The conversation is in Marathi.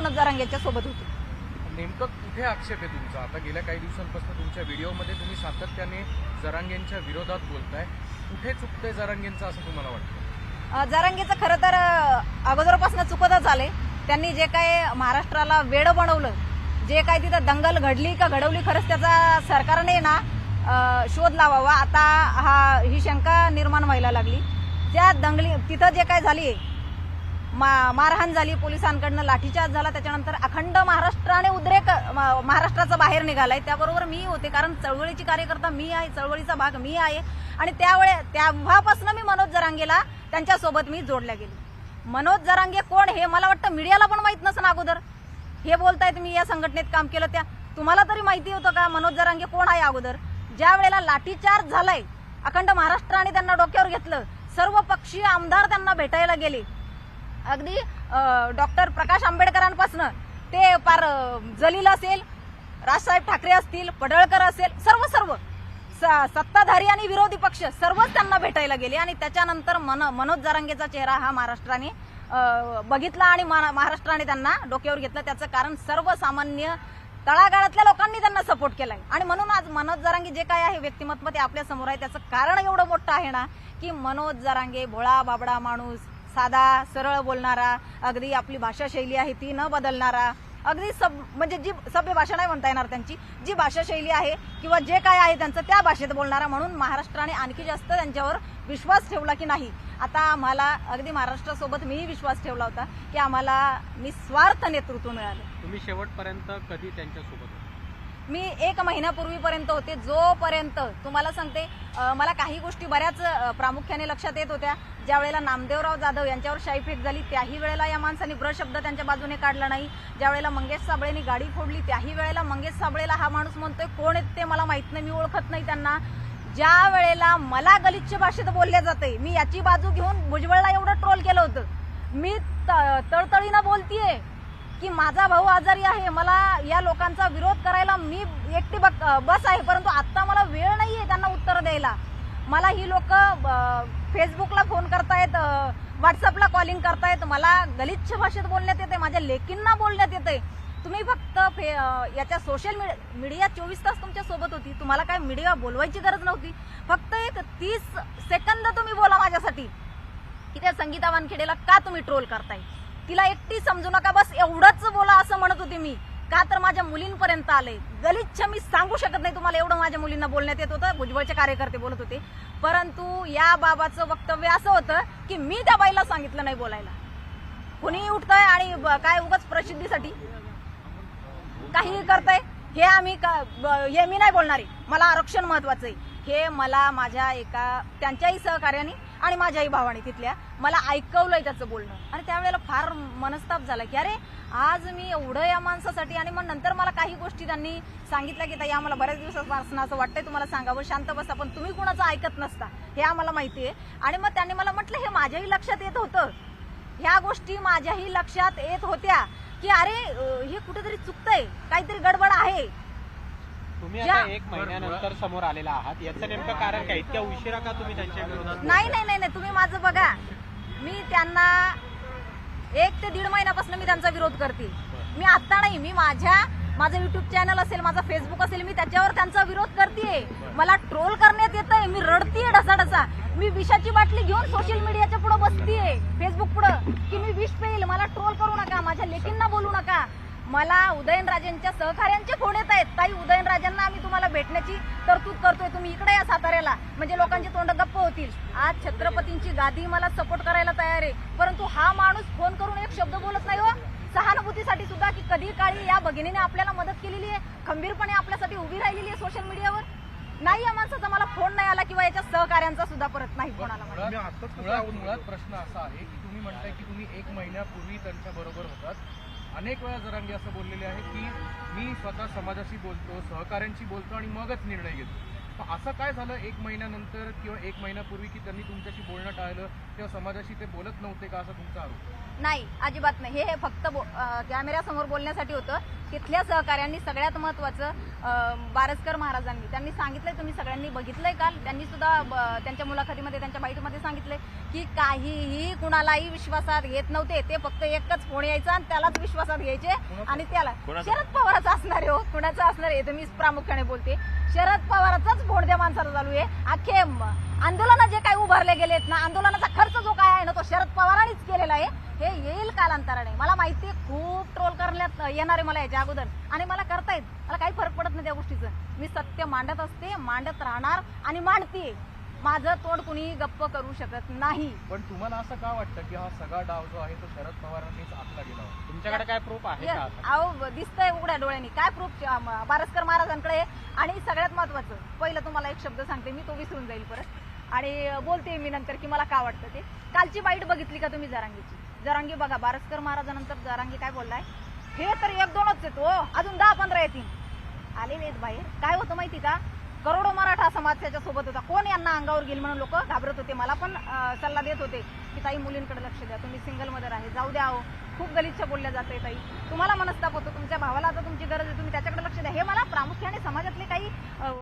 मनोज जरांगेच्या सोबत होते. नेमकं कुठे आक्षेप आहे तुमचा? आता गेल्या काही दिवसांपासून तुमच्या व्हिडिओमध्ये तुम्ही सातत्याने जरांगेंच्या विरोधात बोलताय. कुठे चुकतंय जरांगेंचं असं तुम्हाला वाटतं? जरांगेचं खरं तर अगोदरपासून चुकतच आले त्यांनी जे काय महाराष्ट्राला वेड बनवलं जे काय तिथं दंगल घडली का घडवली खरंच त्याचा सरकारने ना शोध लावावा. आता हा ही शंका निर्माण व्हायला लागली. त्या दंगली तिथं जे काय झाली मा- मारहाण झाली पोलिसांकडनं लाठीचार्ज झाला त्याच्यानंतर अखंड महाराष्ट्राने उद्रेक म- महाराष्ट्राचा बाहेर निघालाय. त्याबरोबर मी होते कारण चळवळीची कार्यकर्ता मी आहे चळवळीचा भाग मी आहे. आणि त्यावेळे तेव्हापासून मी मनोज जरांगेला त्यांच्यासोबत मी जोडल्या गेली. मनोज जरांगे कोण हे मला वाटतं मीडियाला पण माहीत नसं अगोदर. हे बोलतायत मी या संघटनेत काम केलं त्या. तुम्हाला तरी माहिती होतं का मनोज जरांगे कोण आहे अगोदर? ज्या वेळेला लाठीचार्ज झालाय अखंड महाराष्ट्राने त्यांना डोक्यावर घेतलं सर्व पक्षीय आमदार त्यांना भेटायला गेले. अगदी डॉक्टर प्रकाश आंबेडकरांपासून ते पार जलील असेल राजसाहेब ठाकरे असतील पडळकर असेल सर्व सर्व स- सत्ताधारी आणि विरोधी पक्ष सर्वच त्यांना भेटायला गेले आणि त्याच्यानंतर मन मनोज जरांगेचा चेहरा हा महाराष्ट्राने बघितला आणि महाराष्ट्राने त्यांना डोक्यावर घेतलं. त्याचं कारण सर्वसामान्य तळागाळातल्या लोकांनी त्यांना सपोर्ट केलाय. आणि म्हणून आज मनोज जरांगे जे काय आहे व्यक्तिमत्व ते आपल्यासमोर आहे. त्याचं कारण एवढं मोठं आहे ना की मनोज जरांगे भोळा बाबडा माणूस. साधा सरळ बोलणारा अगदी आपली भाषाशैली आहे ती न बदलणारा अगदी सब म्हणजे जी सभ्य भाषा नाही म्हणता येणार त्यांची जी भाषाशैली आहे किंवा जे काय आहे त्यांचं त्या भाषेत बोलणारा म्हणून महाराष्ट्राने आणखी जास्त त्यांच्यावर विश्वास ठेवला की नाही. आता आम्हाला अगदी महाराष्ट्रासोबत मीही विश्वास ठेवला होता की आम्हाला निस्वार्थ नेतृत्व मिळालं. तुम्ही शेवटपर्यंत कधी त्यांच्यासोबत मी एक महिन्यापूर्वीपर्यंत होते जोपर्यंत तुम्हाला सांगते मला काही गोष्टी बऱ्याच प्रामुख्याने लक्षात येत होत्या. ज्या वेळेला नामदेवराव जाधव यांच्यावर शाईफेक झाली त्याही वेळेला या माणसाने ब्रशब्द त्यांच्या बाजूने काढला नाही. ज्या वेळेला मंगेश साबळेने गाडी फोडली त्याही वेळेला मंगेश साबळेला हा माणूस म्हणतोय कोण आहेत ते मला माहीत नाही मी ओळखत नाही त्यांना. ज्या वेळेला मला गलिच्छ भाषेत बोलले जाते मी याची बाजू घेऊन भुजबळला एवढं ट्रोल केलं होतं. मी त- तळतळीनं बोलतीये की माझा भाऊ आजारी आहे मला या लोकांचा विरोध एकटी बस आहे परंतु आत्ता मला वेळ नाही आहे त्यांना उत्तर द्यायला. मला ही लोक फेसबुकला फोन करतायत व्हॉट्सअपला कॉलिंग करतायत. मला गलिच्छ भाषेत बोलण्यात येते माझ्या लेकींना बोलण्यात येते तुम्ही फक्त फे- याच्या सोशल मीडिया चोवीस तास तुमच्यासोबत होती. तुम्हाला काय मीडिया बोलवायची गरज नव्हती. फक्त एक तीस सेकंद तुम्ही बोला माझ्यासाठी. की त्या संगीता वानखेडेला का तुम्ही ट्रोल करताय? तिला एकटी समजू नका बस एवढंच बोला असं म्हणत होती मी. का तर माझ्या मुलींपर्यंत आले गलिच्छ मी सांगू शकत नाही तुम्हाला एवढं माझ्या मुलींना बोलण्यात येत होतं. भुजबळचे कार्यकर्ते बोलत होते. परंतु या बाबाचं वक्तव्य असं होतं की मी त्या बाईला सांगितलं नाही बोलायला. कुणीही उठतंय आणि ब- काय उगाच प्रसिद्धीसाठी काहीही करताय हे आम्ही का- ब- हे मी नाही बोलणार. आहे मला आरक्षण महत्वाचं आहे. हे मला माझ्या एका त्यांच्याही सहकार्याने आणि माझ्याही भावाने तिथल्या. मला ऐकवलंय त्याचं बोलणं. आणि त्यावेळेला फार मनस्ताप झाला की अरे आज मी एवढं या माणसासाठी आणि मग नंतर मला काही गोष्टी त्यांनी सांगितल्या की ताई आम्हाला बऱ्याच दिवसापासून असं वाटतंय तुम्हाला सांगावं. शांत बसा पण तुम्ही कुणाचं ऐकत नसता. हे आम्हाला माहिती आहे. आणि मग त्यांनी मला म्हटलं हे माझ्याही लक्षात येत होतं. ह्या गोष्टी माझ्याही लक्षात येत होत्या की अरे हे कुठेतरी चुकतंय. काहीतरी गडबड आहे. तुम्ही आता एक महिन्यानंतर समोर आलेला आहात. याचं नेमकं कारण काय? इतक्या उशिरा का तुम्ही त्यांच्या विरोधात नाही नाही नाही नाही. तुम्ही माझं बघा. मी त्यांना एक ते दीड महिन्यापासून मी त्यांचा विरोध करते मी आता नाही मी माझ्या माझं युट्यूब चॅनल असेल माझा फेसबुक असेल मी त्याच्यावर त्यांचा विरोध करते मला ट्रोल करण्यात येतंय. मी रडतीये ढसाढसा. मी विषाची बाटली घेऊन सोशल मीडियाच्या पुढे बसतीये. फेसबुक पुढं. की मी विष पेईल. मला ट्रोल करू नका. माझ्या लेकींना बोलू नका. मला उदयनराजेंच्या सहकार्यांचे फोन येत आहेत. ताई उदयनराजेंना आम्ही तुम्हाला भेटण्याची तरतूद करतोय. तुम्ही इकडे या साताऱ्याला. म्हणजे लोकांचे तोंड गप्प होतील. आज छत्रपतींची गादी मला सपोर्ट करायला तयार आहे. परंतु हा माणूस फोन करून एक शब्द बोलत नाही हो. सहानुभूतीसाठी सुद्धा की कधी काळी या भगिनीने आपल्याला मदत केलेली आहे. खंबीरपणे आपल्यासाठी उभी राहिलेली आहे सोशल मीडियावर नाही या माणसाचा मला फोन नाही आला किंवा याच्या सहकार्यांचा सुद्धा परत नाही फोन आला मला. मुळात मुळात मुळात प्रश्न असा आहे की तुम्ही म्हणताय की तुम्ही एक महिन्यापूर्वी त्यांच्या बरोबर होतात. अनेक वेळा जरांगे असं बोललेले आहे की मी स्वतः समाजाशी बोलतो सहकाऱ्यांशी बोलतो आणि मगच निर्णय घेतो. पण असं काय झालं एक महिन्यानंतर किंवा एक महिन्यापूर्वी की त्यांनी तुमच्याशी बोलणं टाळलं किंवा समाजाशी ते बोलत नव्हते का असा तुमचा आरोप? नाही अजिबात नाही. हे हे फक्त बो- कॅमेऱ्यासमोर बोलण्यासाठी होतं. तिथल्या सहकाऱ्यांनी सगळ्यात महत्वाचं बारसकर महाराजांनी. त्यांनी सांगितलंय तुम्ही सगळ्यांनी बघितलंय काल? त्यांनी सुद्धा त्यांच्या मुलाखतीमध्ये त्यांच्या बाईटमध्ये सांगितलंय की काहीही कुणालाही विश्वासात घेत नव्हते. ते फक्त एकच फोन यायचा आणि त्यालाच विश्वासात घ्यायचे आणि त्याला शरद पवारच असणार आहे हो. कुणाचं असणार आहे हे मी प्रामुख्याने बोलते. शरद पवाराचाच फोन त्या माणसाला चालू आहे. अख्खे आंदोलन जे काही उभारले गेलेत ना आंदोलनाचा खर्च जो काय आहे ना तो शरद पवारांनीच केलेला आहे. हे येईल कालांतराने. मला माहिती आहे खूप ट्रोल करण्यात येणार आहे मला याच्या अगोदर. आणि मला करतायत मला काही फरक पडत नाही त्या गोष्टीचं. मी सत्य मांडत असते मांडत राहणार आणि मांडते. माझं तोंड कुणी गप्प करू शकत नाही. पण तुम्हाला असं का वाटतं की हा सगळा डाव जो आहे तो शरद पवारांनीच आखला गेला? तुमच्याकडे काय प्रूफ आहे. अहो दिसतंय उघड्या डोळ्यांनी. काय प्रूफ बारसकर महाराजांकडे. आणि सगळ्यात महत्वाचं पहिलं तुम्हाला एक शब्द सांगते मी तो विसरून जाईल परत. आणि बोलते मी नंतर की मला का वाटतं ते. कालची बाईट बघितली का तुम्ही जरांगीची? जरांगी बघा बारसकर महाराजानंतर जरांगी काय बोललाय? हे तर एक दोनच येतो हो. अजून दहा पंधरा येतील. आले नाहीत बाहेर. काय होतं माहिती का? करोडो मराठा समाज त्याच्या सोबत होता. कोण यांना अंगावर गेल म्हणून लोक घाबरत होते? मला पण सल्ला देत होते की ताई मुलींकडे लक्ष द्या. तुम्ही सिंगल मदर आहे. जाऊ द्या अहो. खूप गलिच्छ बोलल्या जाते ताई. तुम्हाला मनस्ताप होतो. तुमच्या भावाला आता तुमची गरज आहे. तुम्ही त्याच्याकडे लक्ष द्या. हे मला प्रामुख्याने समाजातले काही